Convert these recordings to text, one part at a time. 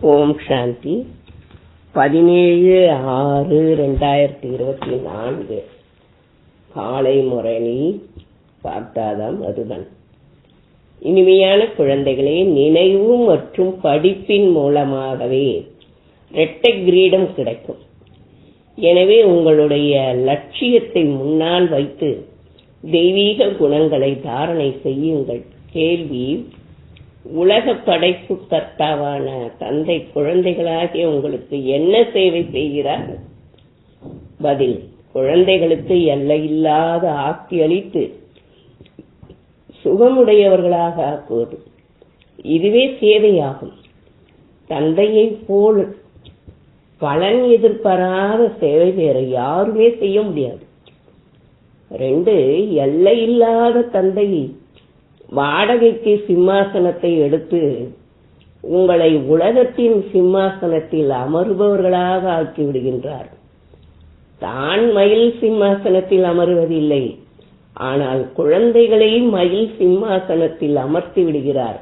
ஓம் சாந்தி. பதினேழு ஆறு ரெண்டாயிரத்தி இருபத்தி நான்கு. காலை முரணி பார்த்தாதாம் அதுதான். இனிமையான குழந்தைகளே நினைவு மற்றும் படிப்பின் மூலமாகவே இரட்டை கிரீடம் கிடைக்கும். எனவே உங்களுடைய லட்சியத்தை முன்னால் வைத்து தெய்வீக குணங்களை தாரணை செய்யுங்கள். கேள்வி உலக படைப்பு கர்த்தாவான தந்தை குழந்தைகளாகிய உங்களுக்கு என்ன சேவை செய்கிறார்? பதில் குழந்தைகளுக்கு எல்லையில்லாத ஆக்கி அளித்து சுகமுடையவர்களாக ஆக்குவது. இதுவே சேவையாகும். தந்தையை போல் பலன் எதிர்பாராத சேவை வேற யாருமே செய்ய முடியாது. ரெண்டு எல்லையில்லாத தந்தை வாடகைக்கு சிம்மாசனத்தை எடுத்து உங்களை உலகத்தின் சிம்மாசனத்தில் அமருபவர்களாக ஆக்கி விடுகின்றார் தான் மயில் சிம்மாசனத்தில் அமருவதில்லை. ஆனால் குழந்தைகளை மயில் சிம்மாசனத்தில் அமர்த்தி விடுகிறார்.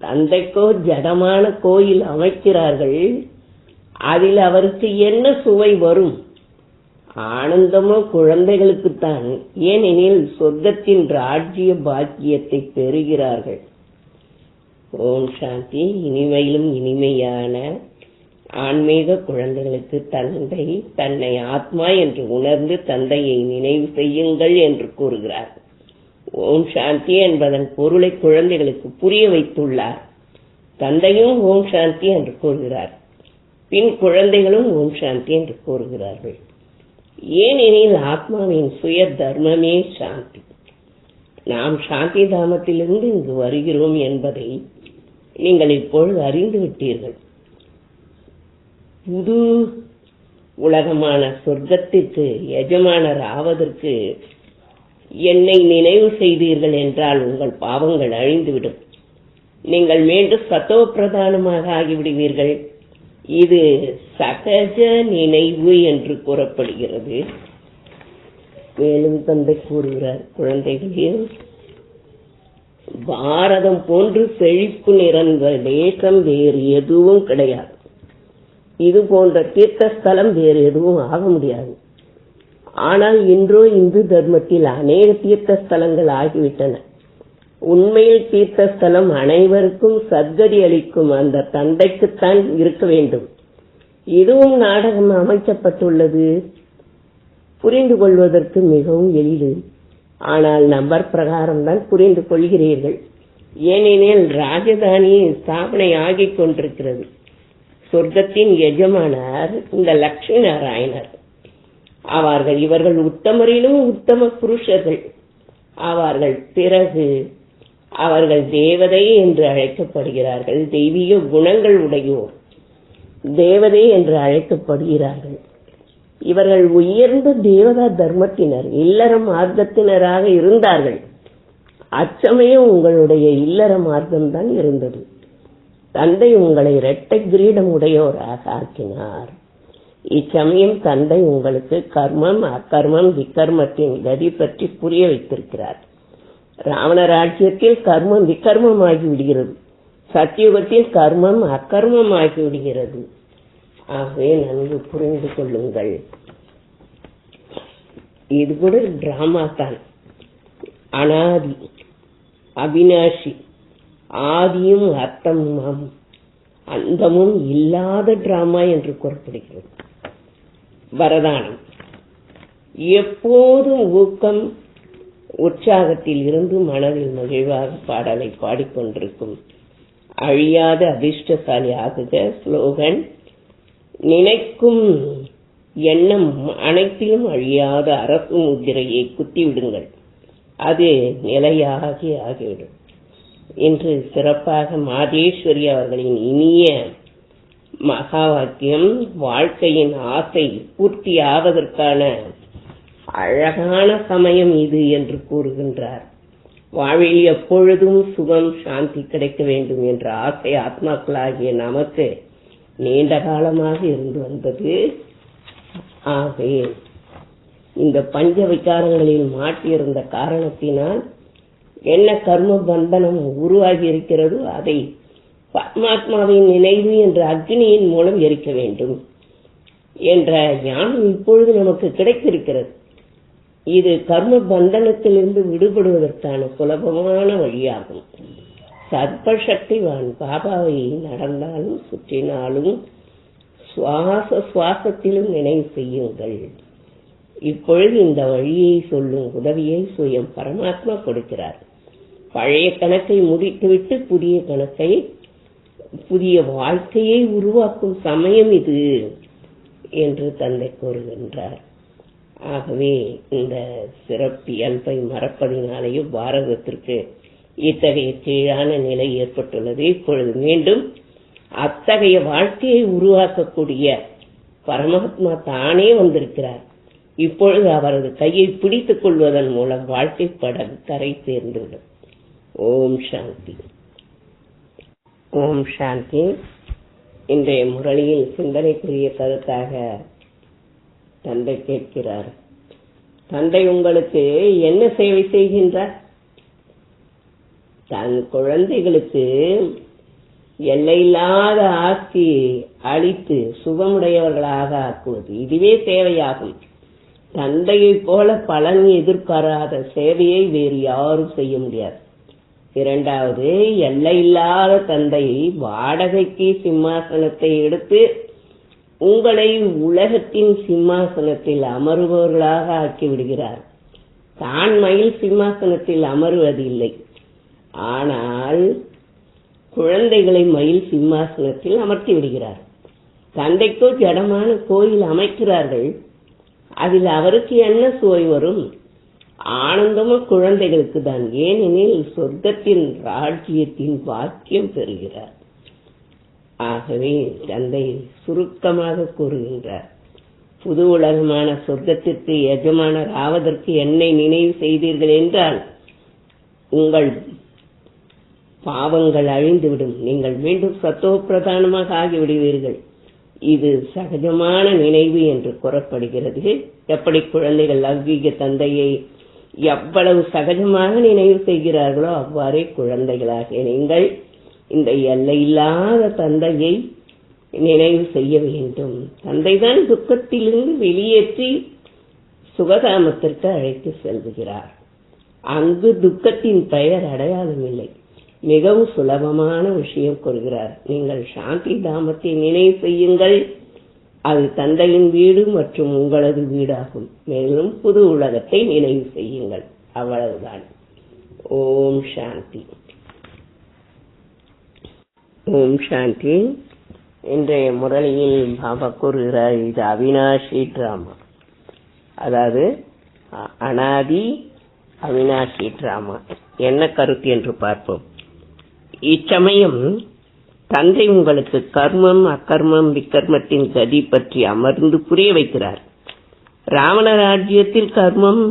தந்தைக்கோ ஜடமான கோயில் அமைக்கிறார்கள். அதில் அவருக்கு என்ன சுவை வரும்? ஆனந்தமோ குழந்தைகளுக்குத்தான். ஏனெனில் சொர்க்கத்தின் ராஜ்ய பாக்கியத்தை பெறுகிறார்கள். ஓம் சாந்தி. இனிமையிலும் இனிமையான ஆன்மீக குழந்தைகளுக்கு தந்தை தன்னை ஆத்மா என்று உணர்ந்து தந்தையை நினைவு செய்யுங்கள் என்று கூறுகிறார். ஓம் சாந்தி என்பதன் பொருளை குழந்தைகளுக்கு புரிய வைத்துள்ளார். தந்தையும் ஓம் சாந்தி என்று கூறுகிறார். பின் குழந்தைகளும் ஓம் சாந்தி என்று கூறுகிறார்கள். ஏனெனில் ஆத்மாவின் சுய தர்மமே சாந்தி. நாம் சாந்தி தாமத்திலிருந்து இங்கு வருகிறோம் என்பதை நீங்கள் இப்பொழுது அறிந்து விட்டீர்கள். புது உலகமான சொர்க்கத்திற்கு எஜமானர் ஆவதற்கு என்னை நினைவு செய்தீர்கள் என்றால் உங்கள் பாவங்கள் அழிந்துவிடும். நீங்கள் மீண்டும் சத்தோ பிரதானமாக ஆகிவிடுவீர்கள். இது சகஜ நினைவு என்று கூறப்படுகிறது. மேலும் தந்தை கூறுகிறார் குழந்தைகளே பாரதம் போன்று செழிப்பு நிறைந்த தேசம் வேறு எதுவும் கிடையாது. இது போன்ற தீர்த்தஸ்தலம் வேறு எதுவும் ஆக முடியாது. ஆனால் இன்றோ இந்து தர்மத்தில் அநேக தீர்த்தஸ்தலங்கள் ஆகிவிட்டன. உண்மையில் தீர்த்தஸ்தலம் அனைவருக்கும் சத்கதி அளிக்கும் அந்த தந்தைக்குத்தான் இருக்க வேண்டும். இதுவும் நாடகம் அமைக்கப்பட்டுள்ளது. புரிந்து கொள்வதற்கு மிகவும் எளிது. ஆனால் நம்பர் பிரகாரம்தான் புரிந்து கொள்கிறீர்கள். ஏனெனில் ராஜதானி ஸ்தாபனை ஆகிக் கொண்டிருக்கிறது. சொர்க்கத்தின் எஜமானர் இந்த லட்சுமி நாராயணர் அவர்கள் இவர்கள் உத்தமரிலும் உத்தம புருஷர்கள். ஆவார்கள் பிறகு அவர்கள் தேவதை என்று அழைக்கப்படுகிறார்கள். தெய்வீக குணங்கள் உடையோர் தேவதை என்று அழைக்கப்படுகிறார்கள். இவர்கள் உயர்ந்த தேவதா தர்மத்தினர் இல்லற மார்க்கத்தினராக இருந்தார்கள். அச்சமயம் உங்களுடைய இல்லற மார்க்கம்தான் இருந்தது. தந்தை உங்களை இரட்டை கிரீடம் உடையோராக ஆக்கினார். இச்சமயம் தந்தை உங்களுக்கு கர்மம் அக்கர்மம் விக்கர்மத்தின் கதி பற்றி புரிய வைத்திருக்கிறார். ராவண ராஜ்யத்தில் கர்மம் விக்கர்மமாகி விடுகிறது. சத்தியுகத்தில் கர்மம் அக்கர்மமாகி விடுகிறது. ஆகவே நன்கு புரிந்து கொள்ளுங்கள். இது கூட டிராமா தான். அனாதி அவினாஷி ஆதியும் அர்த்தமும் அந்தமும் இல்லாத டிராமா என்று கூறப்படுகிறது. வரதானம். எப்போதும் ஊக்கம் உற்சாகத்தில் இருந்து மனதில் மகிழ்வாக பாடலை பாடிக்கொண்டிருக்கும். அழியாத அதிர்ஷ்டசாலி ஆகுக ஸ்லோகன். நினைக்கும் எண்ணம் அனைத்திலும் அழியாத அரசு முதிரையை குத்திவிடுங்கள். அது நிலையாகி ஆகிவிடும். இன்று சிறப்பாக மாதேஸ்வரி அவர்களின் இனிய மகா வாக்கியம் வாழ்க்கையின் ஆசை பூர்த்தி ஆவதற்கான அழகான சமயம் இது என்று கூறுகின்றார். வாழ்வில் எப்பொழுதும் சுகம் சாந்தி கிடைக்க வேண்டும் என்ற ஆசை ஆத்மாக்களாகிய நமக்கு நீண்ட காலமாக இருந்து வந்தது. ஆகவே இந்த பஞ்ச விகாரங்களில் மாட்டியிருந்த காரணத்தினால் என்ன கர்ம பந்தனம் உருவாகி இருக்கிறதோ அதை பரமாத்மாவின் நினைவு என்ற அக்னியின் மூலம் எரிக்க வேண்டும் என்ற ஞானம் இப்பொழுது நமக்கு கிடைத்திருக்கிறது. இது கர்ம பந்தனத்திலிருந்து விடுபடுவதற்கான சுலபமான வழியாகும். சர்வசக்திவான் பாபாவை நடந்தாலும் சுற்றினாலும் சுவாச சுவாசத்திலும் நினைவு செய்யுங்கள். இப்பொழுது இந்த வழியை சொல்லும் உதவியை சுயம் பரமாத்மா கொடுக்கிறார். பழைய கணக்கை முடித்துவிட்டு புதிய கணக்கை புதிய வாழ்க்கையை உருவாக்கும் சமயம் இது என்று தந்தை கூறுகின்றார். ஆகவே இந்த சிறப்பியல்பை மறப்பதினாலேயும் பாரதத்திற்கு இத்தகைய கீழான நிலை ஏற்பட்டுள்ளது. இப்பொழுது மீண்டும் அத்தகைய வாழ்க்கையை உருவாக்கக்கூடிய பரமாத்மா தானே வந்திருக்கிறார். இப்பொழுது அவரது கையை பிடித்துக் கொள்வதன் மூலம் வாழ்க்கை படம் கரை சேர்ந்துவிடும். ஓம் சாந்தி. ஓம் சாந்தி. இன்றைய முரளியில் சிந்தனைக்குரிய கருத்தாக தந்தை கேட்கிறார். தந்தை உங்களுக்கு என்ன சேவை செய்கின்றார்? தன் குழந்தைகளுக்கு எல்லையில்லாத ஆட்சி அழித்து சுகமுடையவர்களாக ஆக்குவது இதுவே சேவையாகும் தந்தையை போல பலன் எதிர்பாராத சேவையை வேறு யாரும் செய்ய முடியாது. இரண்டாவது எல்லையில்லாத தந்தை வாடகைக்கு சிம்மாசனத்தை எடுத்து உங்களை உலகத்தின் சிம்மாசனத்தில் அமருபவர்களாக ஆக்கி விடுகிறார் தான் மயில் சிம்மாசனத்தில் அமர்வதில்லை. ஆனால் குழந்தைகளை மயில் சிம்மாசனத்தில் அமர்த்தி விடுகிறார். தந்தைக்கோ ஜடமான கோயில் அமைக்கிறார்கள். அதில் அவருக்கு என்ன சுவை வரும்? ஆனந்தமும் குழந்தைகளுக்கு தான். ஏனெனில் சொர்க்கத்தின் ராஜ்யத்தின் வாக்கியம் பெறுகிறார். ஆகவே தந்தை சுருக்கமாக கூறுகின்றார். புது உலகமான சொர்க்கத்திற்கு எஜமானர் ஆவதற்கு என்னை நினைவு செய்தீர்கள் என்றால் உங்கள் பாவங்கள் அழிந்துவிடும். நீங்கள் மீண்டும் சத்தோ பிரதானமாக ஆகிவிடுவீர்கள். இது சகஜமான நினைவு என்று கூறப்படுகிறது. எப்படி குழந்தைகள் லௌகீக தந்தையை எவ்வளவு சகஜமாக நினைவு செய்கிறார்களோ அவ்வாறே குழந்தைகளாக நீங்கள் இந்த எல்லையில்லாத தந்தையை நினைவு செய்ய வேண்டும். தந்தைதான் துக்கத்திலிருந்து வெளியேற்றி சுகதாமத்திற்கு அழைத்து செல்கிறார். அங்கு துக்கத்தின் பெயர் அடையாளம் இல்லை மிகவும் சுலபமான விஷயம் கூறுகிறார். நீங்கள் சாந்தி தாமத்தை நினைவு செய்யுங்கள். அது தந்தையின் வீடு மற்றும் உங்களது வீடாகும். மேலும் புது உலகத்தை நினைவு செய்யுங்கள். அவ்வளவுதான். ஓம் சாந்தி. ஓம் சாந்தி. இன்றைய முரளியில் பாபா கூறுகிறார் இது அவினாஷி டிராமா அதாவது அனாதி அவினாஷி டிராமா என்ன கருத்து என்று பார்ப்போம். இச்சமயம் தந்தை உங்களுக்கு கர்மம் அக்கர்மம் விக்கர்மத்தின் கதி பற்றி அமர்ந்து புரிய வைக்கிறார். ராவண ராஜ்யத்தில் கர்மம்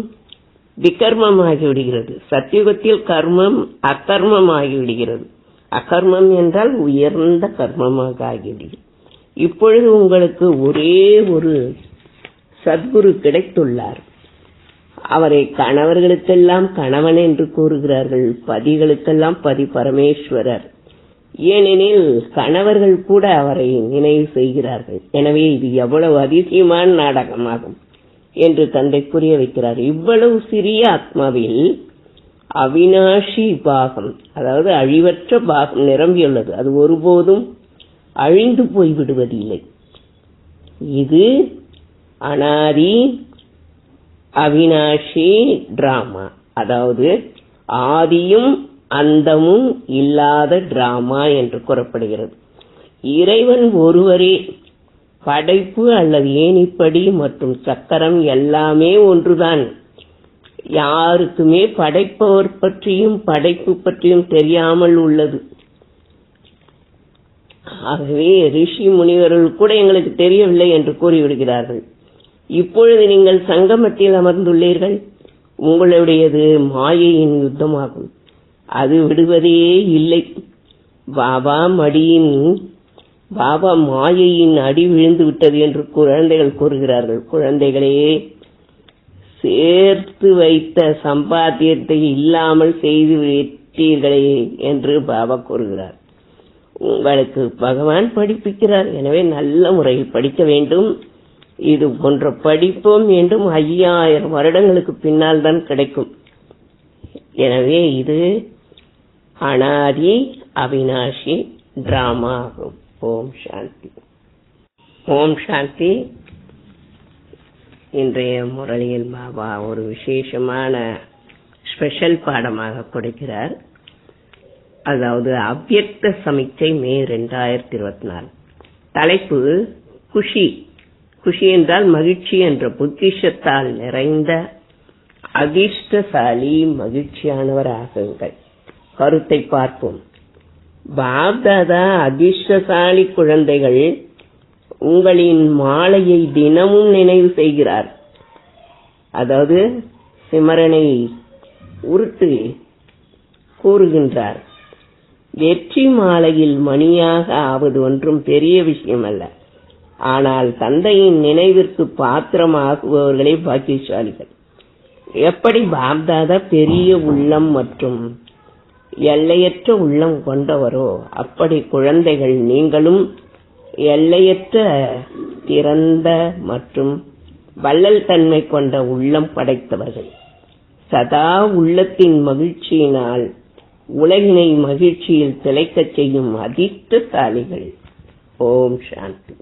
விக்கர்மம் ஆகிவிடுகிறது சத்தியுகத்தில் கர்மம் அக்கர்மம் ஆகிவிடுகிறது அகர்மம் என்றால் உயர்ந்த கர்மமாக ஆகிவிடும். இப்பொழுது உங்களுக்கு ஒரே ஒரு சத்குரு கிடைத்துள்ளார். அவரை கணவர்களுக்கெல்லாம் கணவன் என்று கூறுகிறார்கள் பதிகளுக்கெல்லாம் பதி பரமேஸ்வரர். ஏனெனில் கணவர்கள் கூட அவரை நினைவு செய்கிறார்கள். எனவே இது எவ்வளவு அதிசயமான நாடகமாகும் என்று தந்தை புரிய வைக்கிறார். இவ்வளவு சிறிய ஆத்மாவில் அவினாஷி பாகம் அதாவது அழிவற்ற பாகம் நிரம்பியுள்ளது. அது ஒருபோதும் அழிந்து போய் விடுவதில்லை இது அனாதி அவினாஷி டிராமா. அதாவது ஆதியும் அந்தமும் இல்லாத டிராமா என்று கூறப்படுகிறது. இறைவன் ஒருவரே படைப்பு அல்லது ஏணிப்படி மற்றும் சக்கரம் எல்லாமே ஒன்றுதான். யாருக்குமே படைப்பவர் பற்றியும் படைப்பு பற்றியும் தெரியாமல் உள்ளது. ஆகவே ரிஷி முனிவர்கள் கூட எங்களுக்கு தெரியவில்லை என்று கூறிவிடுகிறார்கள். இப்பொழுது நீங்கள் சங்கமத்தில் அமர்ந்துள்ளீர்கள் உங்களுடையது மாயையின் யுத்தமாகும். அது விடுவதே இல்லை. பாபா மடியின் பாபா மாயையின் அடி விழுந்து விட்டது என்று குழந்தைகள் கூறுகிறார்கள். குழந்தைகளே சேர்த்து வைத்த சம்பாத்தியத்தை இல்லாமல் செய்து விட்டீர்களே என்று பாபா கூறுகிறார். உங்களுக்கு பகவான் படிப்பிக்கிறார். எனவே நல்ல முறையில் படிக்க வேண்டும். இது போன்ற படிப்போம் என்றும் ஐயாயிரம் வருடங்களுக்கு பின்னால் தான் கிடைக்கும். எனவே இது அனாதி அவினாஷி டிராமா ஆகும். ஓம் சாந்தி. ஓம் சாந்தி. இன்றைய முரளியில் பாபா ஒரு விசேஷமான ஸ்பெஷல் பாடமாக கொடுக்கிறார். அதாவது அவ்வக்த சமிச்சை மே ரெண்டாயிரத்தி இருபத்தி நாலு தலைப்பு குஷி. குஷி என்றால் மகிழ்ச்சி என்ற பொக்கிஷத்தால் நிறைந்த அதிர்ஷ்டசாலி மகிழ்ச்சியானவராகுங்கள். கருத்தை பார்ப்போம். பாப்தாதா அதிர்ஷ்டசாலி குழந்தைகள் உங்களின் மாலையை தினமும் நினைவு செய்கிறார். அதாவது சிமரனை உருட்டு கூறுகின்றார். வெற்றி மாலையில் மணியாக ஆவது ஒன்றும் பெரிய விஷயம் அல்ல ஆனால் தந்தையின் நினைவிற்கு பாத்திரமாகுபவர்களே பாக்கியசாலிகள். எப்படி பாப்தாதா பெரிய உள்ளம் மற்றும் எல்லையற்ற உள்ளம் கொண்டவரோ அப்படி குழந்தைகள் நீங்களும் எல்லையற்ற திறந்த மற்றும் வள்ளல் தன்மை கொண்ட உள்ளம் படைத்தவர்கள். சதா உள்ளத்தின் மகிழ்ச்சியினால் உலகினை மகிழ்ச்சியில் திளைக்கச் செய்யும் அதிர்ஷ்டசாலிகள். ஓம் சாந்தி.